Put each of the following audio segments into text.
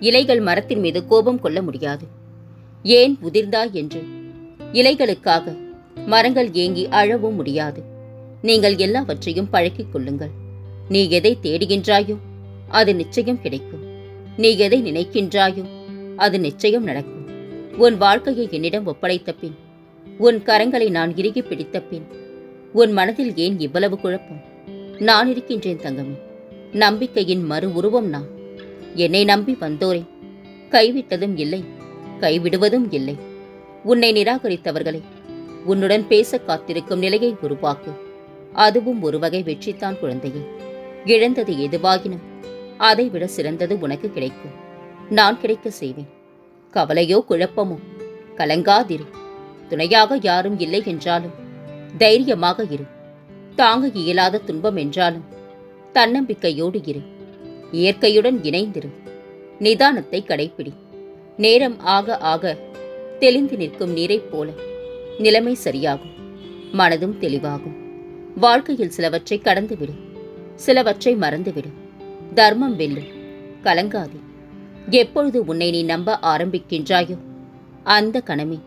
இலைகள் மரத்தின் மீது கோபம் கொள்ள முடியாது. ஏன் உதிர்ந்தாய் என்று? இலைகளுக்காக மரங்கள் ஏங்கி அழவும் முடியாது. நீங்கள் எல்லாவற்றையும் பழக்கிக் கொள்ளுங்கள். நீ எதை தேடுகின்றாயோ அது நிச்சயம் கிடைக்கும். நீ எதை நினைக்கின்றாயோ அது நிச்சயம் நடக்கும். உன் வாழ்க்கையை என்னிடம் ஒப்படைத்த பின் உன் கரங்களை நான் இறுகி பிடித்த பின் உன் மனதில் ஏன் இவ்வளவு குழப்பம்? நான் இருக்கின்றேன் தங்கமே. நம்பிக்கையின் மறு உருவம் நான். என்னை நம்பி வந்தோரே. கைவிட்டதும் இல்லை. கைவிடுவதும் இல்லை. உன்னை நிராகரித்தவர்களை உன்னுடன் பேச காத்திருக்கும் நிலையை உருவாக்கு. அதுவும் ஒரு வகை வெற்றித்தான் குழந்தையே. இழந்தது எதுவாகினும் அதைவிட சிறந்தது உனக்கு கிடைக்கும். நான் கிடைக்க செய்வேன். கவலையோ குழப்பமோ கலங்காதிரு. துணையாக யாரும் இல்லை என்றாலும் தைரியமாக இரு. தாங்க இயலாத துன்பம் என்றாலும் தன்னம்பிக்கையோடு இரு. இயற்கையுடன் இணைந்திரு. நிதானத்தை கடைப்பிடி. நேரம் ஆக ஆக தெளிந்து நிற்கும் நீரைப் போல நிலைமை சரியாகும். மனதும் தெளிவாகும். வாழ்க்கையில் சிலவற்றை கடந்துவிடும் சிலவற்றை மறந்துவிடும் தர்மம் வெல்லும் கலங்காதே. எப்பொழுது உன்னை நீ நம்ப ஆரம்பிக்கின்றாயோ அந்த கணமே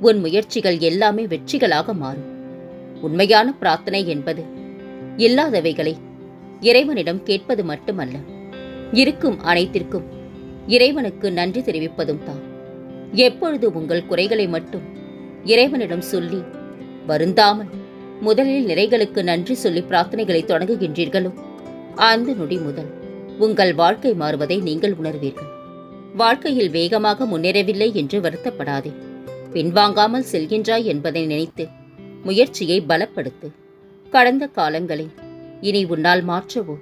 உன் முயற்சிகள் எல்லாமே வெற்றிகளாக மாறும். உண்மையான பிரார்த்தனை என்பது இல்லாதவைகளை இறைவனிடம் கேட்பது மட்டுமல்ல. இருக்கும் அனைத்திற்கும் இறைவனுக்கு நன்றி தெரிவிப்பதும் தான் எப்பொழுது உங்கள் குறைகளை மட்டும் இறைவனிடம் சொல்லி வருந்தாமல் முதலில் நிறைகளுக்கு நன்றி சொல்லி பிரார்த்தனைகளை தொடங்குகின்றீர்களோ அந்த நொடி முதல் உங்கள் வாழ்க்கை மாறுவதை நீங்கள் உணர்வீர்கள். வாழ்க்கையில் வேகமாக முன்னேறவில்லை என்று வருத்தப்படாதே. பின்வாங்காமல் செல்கின்றாய் என்பதை நினைத்து முயற்சியை பலப்படுத்து. கடந்த காலங்களை இனி உன்னால் மாற்றவோ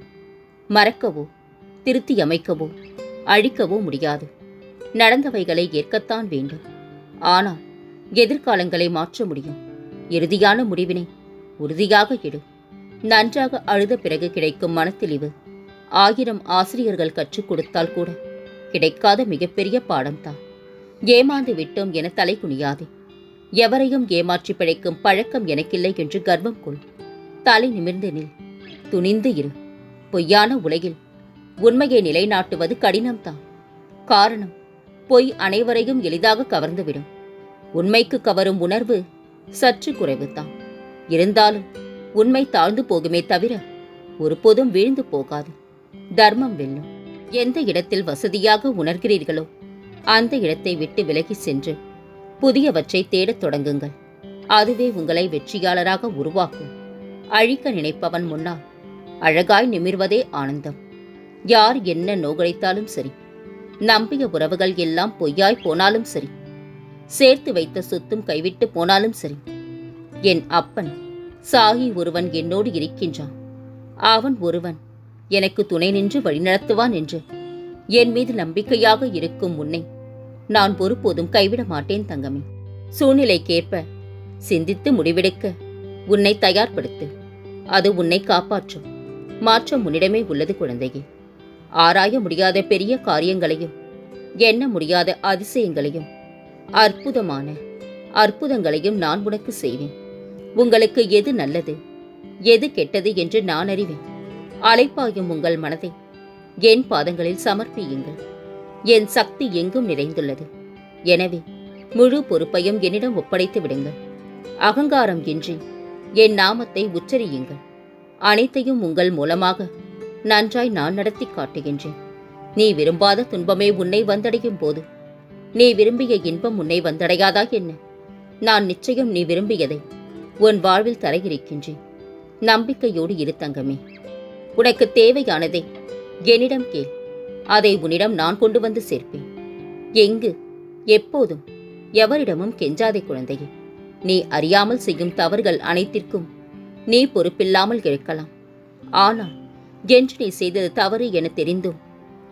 மறக்கவோ திருத்தி அமைக்கவோ அழிக்கவோ முடியாது. நடந்தவைகளை ஏற்கத்தான் வேண்டும். ஆனால் எதிர்காலங்களை மாற்ற முடியும். இறுதியான முடிவினை உறுதியாக எடு. நன்றாக அழுத பிறகு கிடைக்கும் மனத்தெளிவு ஆயிரம் ஆசிரியர்கள் கற்றுக் கொடுத்தால் கூட கிடைக்காத மிகப்பெரிய பாடம்தான் ஏமாந்து விட்டோம் என தலை குனியாதே. எவரையும் ஏமாற்றி பிழைக்கும் பழக்கம் எனக்கில்லை என்று கர்வம் கொள். தலை நிமிர்ந்து நில். துணிந்து இரு. பொய்யான உலகில் உண்மையை நிலைநாட்டுவது கடினம்தான். காரணம் பொய் அனைவரையும் எளிதாக கவர்ந்துவிடும். உண்மைக்கு கவரும் உணர்வு சற்று குறைவுதான். இருந்தாலும் உண்மை தாழ்ந்து போகுமே தவிர ஒருபோதும் வீழ்ந்து போகாது. தர்மம் வெல்லும். எந்த இடத்தில் வசதியாக உணர்கிறீர்களோ அந்த இடத்தை விட்டு விலகி சென்று புதியவற்றை தேடத் தொடங்குங்கள். அதுவே உங்களை வெற்றியாளராக உருவாக்கும். அழிக்க நினைப்பவன் முன்னால் அழகாய் நிமிர்வதே ஆனந்தம். யார் என்ன நோகழைத்தாலும் சரி. நம்பிய உறவுகள் எல்லாம் பொய்யாய் போனாலும் சரி. சேர்த்து வைத்த சொத்தும் கைவிட்டு போனாலும் சரி. என் அப்பன் சாகி ஒருவன் என்னோடு இருக்கின்றான். அவன் ஒருவன் எனக்கு துணை நின்று வழிநடத்துவான் என்று. என் மீது நம்பிக்கையாக இருக்கும் உன்னை நான் ஒருபோதும் கைவிட மாட்டேன் தங்கமே. சூழ்நிலைக்கேற்ப சிந்தித்து முடிவெடுக்க உன்னை தயார்படுத்து. அது உன்னை காப்பாற்றும். மாற்றம் உன்னிடமே உள்ளது குழந்தையே. ஆராய முடியாத பெரிய காரியங்களையும் எண்ண முடியாத அதிசயங்களையும் அற்புதமான அற்புதங்களையும் நான் உனக்கு செய்வேன். உங்களுக்கு எது நல்லது எது கெட்டது என்று நான் அறிவேன். அலைப்பாயும் உங்கள் மனதை என் பாதங்களில் சமர்ப்பியுங்கள். என் சக்தி எங்கும் நிறைந்துள்ளது. எனவே முழு பொறுப்பையும் என்னிடம் ஒப்படைத்து விடுங்கள். அகங்காரம் இன்றி என் நாமத்தை உச்சரியுங்கள். அனைத்தையும் உங்கள் மூலமாக நன்றாய் நான் நடத்தி காட்டுகின்றேன். நீ விரும்பாத துன்பமே உன்னை வந்தடையும் போது. நீ விரும்பிய இன்பம் உன்னை வந்தடையாதா என்ன? நான் நிச்சயம் நீ விரும்பியதை உன் வாழ்வில் தரையிருக்கின்றேன். நம்பிக்கையோடு இரு தங்கமே. உனக்கு தேவையானதை என்னிடம் கேள். அதை உன்னிடம் நான் கொண்டு வந்து சேர்ப்பேன். எங்கு எப்போதும் எவரிடமும் கெஞ்சாதே குழந்தையே. நீ அறியாமல் செய்யும் தவறுகள் அனைத்திற்கும் நீ பொறுப்பில்லாமல் இருக்கலாம் ஆனால் என்று நீ செய்தது தவறு என தெரிந்தும்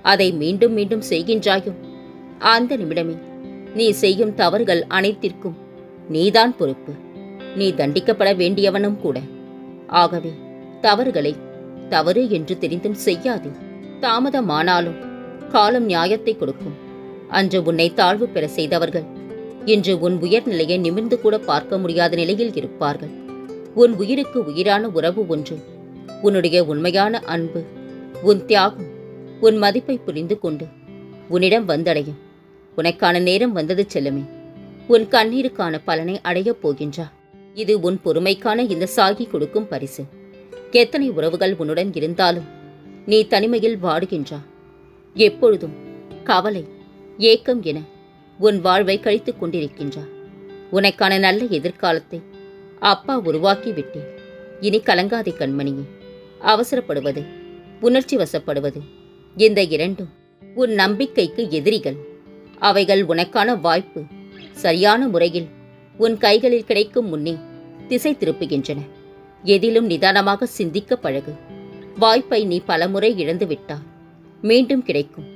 அதை மீண்டும் மீண்டும் செய்கின்றாயோ? அந்த நிமிடமே நீ செய்யும் தவறுகள் அனைத்திற்கும் நீதான் பொறுப்பு. நீ தண்டிக்கப்பட வேண்டியவனும் கூட. ஆகவே தவறுகளை தவறு என்று தெரிந்தும் செய்யாதே. தாமதமானாலும் காலம் நியாயத்தை கொடுக்கும். அன்று உன்னை தாழ்வு பெற செய்தவர்கள் இன்று உன் உயர்நிலையை நிமிர்ந்து கூட பார்க்க முடியாத நிலையில் இருப்பார்கள். உன் உயிருக்கு உயிரான உறவு ஒன்று உன்னுடைய உண்மையான அன்பு உன் தியாகம் உன் மதிப்பை புரிந்து கொண்டு உன்னிடம் வந்தடையும். உனக்கான நேரம் வந்தது செல்லுமே. உன் கண்ணீருக்கான பலனை அடையப் போகின்றா. இது உன் பொறுமைக்கான இந்த சாகி கொடுக்கும் பரிசு. எத்தனை உறவுகள் உன்னுடன் இருந்தாலும் நீ தனிமையில் வாடுகின்றா. எப்பொழுதும் கவலை ஏக்கம் என உன் வாழ்வை கழித்துக் கொண்டிருக்கின்றா. உனக்கான நல்ல எதிர்காலத்தை அப்பா உருவாக்கி விட்டேன் இனி கலங்காதே கண்மணியே அவசரப்படுவது உணர்ச்சி வசப்படுவது இந்த இரண்டும் உன் நம்பிக்கைக்கு எதிரிகள். அவைகள் உனக்கான வாய்ப்பு. சரியான முறையில் உன் கைகளில் கிடைக்கும் முன்னே திசை திருப்புகின்றன. எதிலும் நிதானமாக சிந்திக்க பழகு. வாய்ப்பை நீ பலமுறை இழந்து விட்டால் மீண்டும் கிடைக்கும்.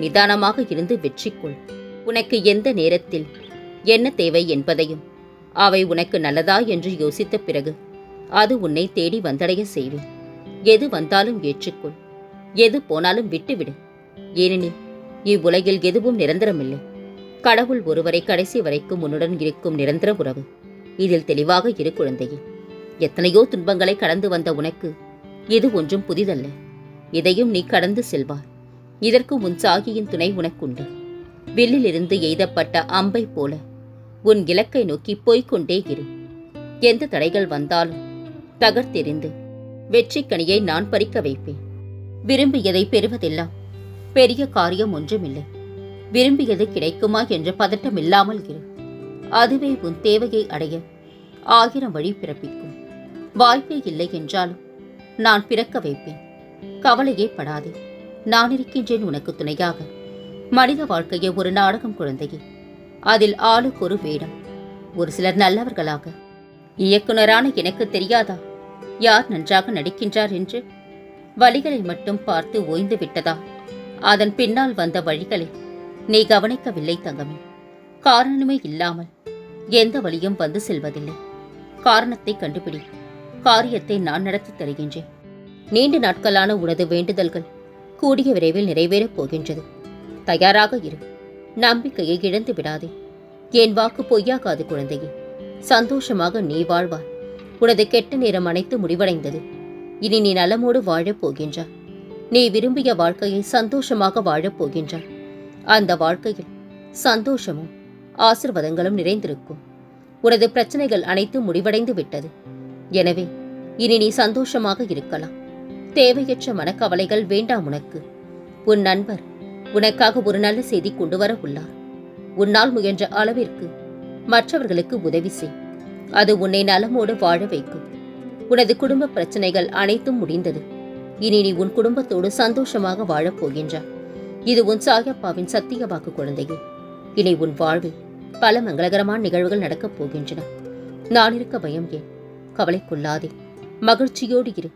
நிதானமாக இருந்து வெற்றி கொள் உனக்கு எந்த நேரத்தில் என்ன தேவை என்பதையும் அவை உனக்கு நல்லதா என்று யோசித்த பிறகு அது உன்னை தேடி வந்தடைய செய்வேன் எது வந்தாலும் ஏற்றுக்கொள். எது போனாலும் விட்டுவிடு. ஏனெனில் இவ்வுலகில் எதுவும் நிரந்தரமில்லை. கடவுள் ஒருவரை கடைசி வரைக்கும் உன்னுடன் இருக்கும் நிரந்தர உறவு. இதில் தெளிவாக இரு குழந்தையே. எத்தனையோ துன்பங்களை கடந்து வந்த உனக்கு இது ஒன்றும் புதிதல்ல. இதையும் நீ கடந்து செல்வாய். இதற்கு உன் சாகியின் துணை உனக்குண்டு. வில்லிலிருந்து எய்தப்பட்ட அம்பை போல உன் இலக்கை நோக்கி போய்க்கொண்டே இரு. எந்த தடைகள் வந்தாலும் தகர்த்தெறிந்து வெற்றிக்கனியை நான் பறிக்க வைப்பேன். விரும்பியதை பெறுவதெல்லாம்? பெரிய காரியம் ஒன்றுமில்லை. விரும்பியது கிடைக்குமா என்ற பதட்டம் இல்லாமல் இரு. அதுவே உன் தேவையை அடைய ஆயிரம் வழி பிறப்பிக்கும். வாய்ப்பே இல்லை என்றாலும் நான் பிறக்க வைப்பேன். கவலையே படாதே. நான் இருக்கின்றேன் உனக்கு துணையாக. மனித வாழ்க்கையை ஒரு நாடகம் குழந்தையே. அதில் ஆளுக்கு ஒரு வேடம். ஒரு சிலர் நல்லவர்களாக இயக்குனரான எனக்கு தெரியாதா? யார் நன்றாக நடிக்கின்றார் என்று? வழிகளை மட்டும் பார்த்து ஓய்ந்து விட்டதா? அதன் பின்னால் வந்த வழிகளை நீ கவனிக்கவில்லை தங்கமே. காரணமே இல்லாமல் எந்த வழியும் வந்து செல்வதில்லை. காரணத்தை கண்டுபிடி. காரியத்தை நான் நடத்தி தருகின்றேன். நீண்ட நாட்களான உனது வேண்டுதல்கள் கூடிய விரைவில் நிறைவேறப் போகின்றது. தயாராக இரு. நம்பிக்கையை இழந்து விடாதே. என் வாக்கு பொய்யாகாது குழந்தையே. சந்தோஷமாக நீ வாழ்வாய். உனது கெட்ட நேரம் அனைத்து முடிவடைந்தது. இனி நீ நலமோடு வாழப் போகின்றாய். நீ விரும்பிய வாழ்க்கையை சந்தோஷமாக வாழப் போகின்றாய். அந்த வாழ்க்கையில் சந்தோஷமும் ஆசிர்வாதங்களும் நிறைந்திருக்கும். உனது பிரச்சனைகள் அனைத்தும் முடிவடைந்து விட்டது. எனவே இனி நீ சந்தோஷமாக இருக்கலாம். தேவையற்ற மனக்கவலைகள் வேண்டாம் உனக்கு. உன் நண்பர் உனக்காக ஒரு நல்ல செய்தி கொண்டு வர உள்ளார். உன்னால் முயன்ற அளவிற்கு மற்றவர்களுக்கு உதவி செய். அது உன்னை நலமோடு வாழ வைக்கும். உனது குடும்ப பிரச்சனைகள் அனைத்தும் முடிந்தது. இனி நீ உன் குடும்பத்தோடு சந்தோஷமாக வாழப்போகின்றாய் இது உன் சாயப்பாவின் சத்திய வாக்கு குழந்தையே. இனி உன் வாழ்வில் பல மங்களகரமான நிகழ்வுகள் நடக்கப் போகின்றன. நான் இருக்க பயம் ஏன்? கவலைக்குள்ளாதே மகிழ்ச்சியோடு இரு.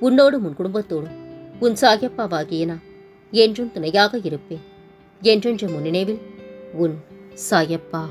உன்னோடும் உன் குடும்பத்தோடும். உன் சாயப்பாவாகிய நான் என்றும் துணையாக இருப்பேன். என்றென்ற முன்னினைவில் உன் சாயப்பா.